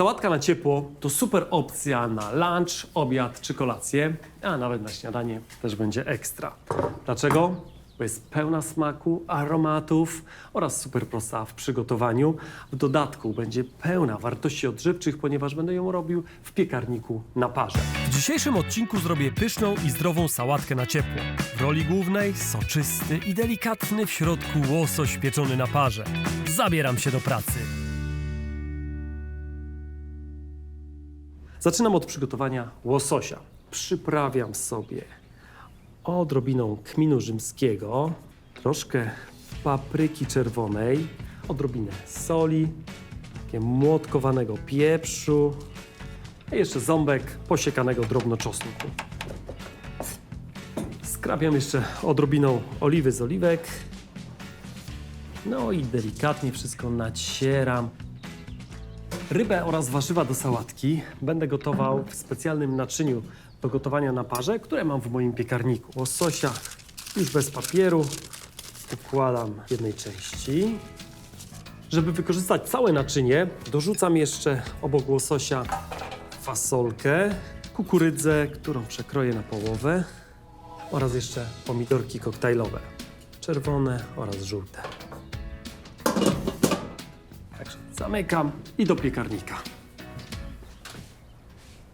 Sałatka na ciepło to super opcja na lunch, obiad czy kolację, a nawet na śniadanie też będzie ekstra. Dlaczego? Bo jest pełna smaku, aromatów oraz super prosta w przygotowaniu. W dodatku będzie pełna wartości odżywczych, ponieważ będę ją robił w piekarniku na parze. W dzisiejszym odcinku zrobię pyszną i zdrową sałatkę na ciepło. W roli głównej soczysty i delikatny w środku łosoś pieczony na parze. Zabieram się do pracy. Zaczynam od przygotowania łososia. Przyprawiam sobie odrobiną kminu rzymskiego, troszkę papryki czerwonej, odrobinę soli, młotkowanego pieprzu, a jeszcze ząbek posiekanego drobno czosnku. Skrabiam jeszcze odrobiną oliwy z oliwek. No i delikatnie wszystko nacieram. Rybę oraz warzywa do sałatki będę gotował w specjalnym naczyniu do gotowania na parze, które mam w moim piekarniku. Łososia już bez papieru układam w jednej części. Żeby wykorzystać całe naczynie, dorzucam jeszcze obok łososia fasolkę, kukurydzę, którą przekroję na połowę oraz jeszcze pomidorki koktajlowe, czerwone oraz żółte. Zamykam i do piekarnika.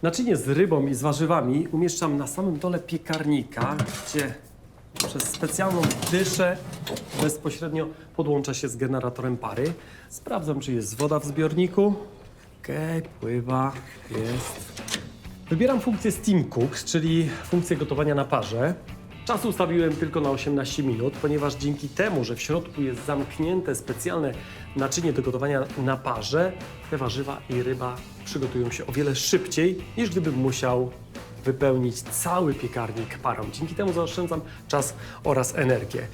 Naczynie z rybą i z warzywami umieszczam na samym dole piekarnika, gdzie przez specjalną dyszę bezpośrednio podłącza się z generatorem pary. Sprawdzam, czy jest woda w zbiorniku. Okej, pływa, jest. Wybieram funkcję Steam Cook, czyli funkcję gotowania na parze. Czas ustawiłem tylko na 18 minut, ponieważ dzięki temu, że w środku jest zamknięte specjalne naczynie do gotowania na parze, te warzywa i ryba przygotują się o wiele szybciej, niż gdybym musiał wypełnić cały piekarnik parą. Dzięki temu zaoszczędzam czas oraz energię.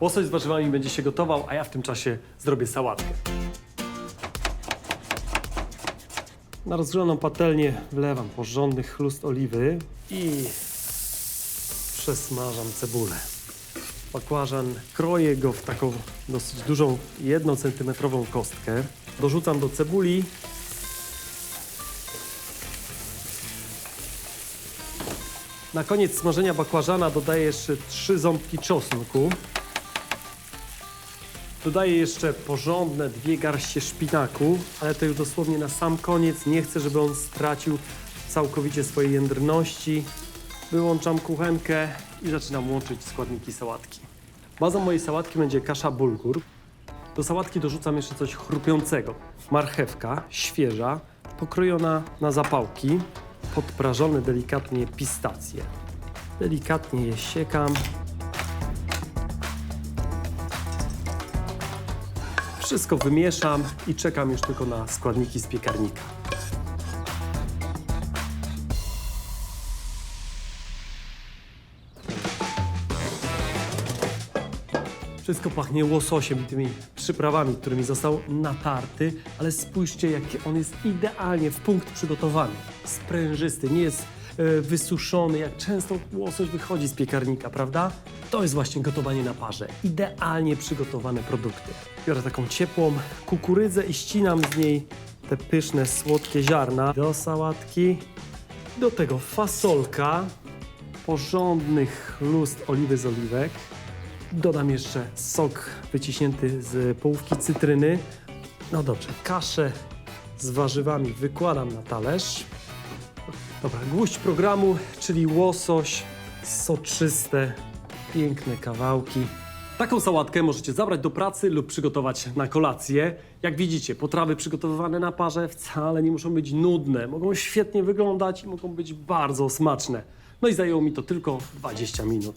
Łosoś z warzywami będzie się gotował, a ja w tym czasie zrobię sałatkę. Na rozgrzaną patelnię wlewam porządny chlust oliwy i przesmażam cebulę. Bakłażan kroję go w taką dosyć dużą, jednocentymetrową kostkę. Dorzucam do cebuli. Na koniec smażenia bakłażana dodaję jeszcze trzy ząbki czosnku. Dodaję jeszcze porządne dwie garście szpinaku, ale to już dosłownie na sam koniec. Nie chcę, żeby on stracił całkowicie swojej jędrności. Wyłączam kuchenkę i zaczynam łączyć składniki sałatki. Bazą mojej sałatki będzie kasza bulgur. Do sałatki dorzucam jeszcze coś chrupiącego. Marchewka, świeża, pokrojona na zapałki, podprażone delikatnie pistacje. Delikatnie je siekam. Wszystko wymieszam i czekam już tylko na składniki z piekarnika. Wszystko pachnie łososiem i tymi przyprawami, którymi został natarty, ale spójrzcie, jaki on jest idealnie w punkt przygotowany. Sprężysty, nie jest e, wysuszony, jak często łosoś wychodzi z piekarnika, prawda? To jest właśnie gotowanie na parze. Idealnie przygotowane produkty. Biorę taką ciepłą kukurydzę i ścinam z niej te pyszne, słodkie ziarna do sałatki. Do tego fasolka, porządny chlust oliwy z oliwek. Dodam jeszcze sok wyciśnięty z połówki cytryny. No dobrze, kaszę z warzywami wykładam na talerz. Dobra, gwóźdź programu, czyli łosoś, soczyste, piękne kawałki. Taką sałatkę możecie zabrać do pracy lub przygotować na kolację. Jak widzicie, potrawy przygotowywane na parze wcale nie muszą być nudne. Mogą świetnie wyglądać i mogą być bardzo smaczne. No i zajęło mi to tylko 20 minut.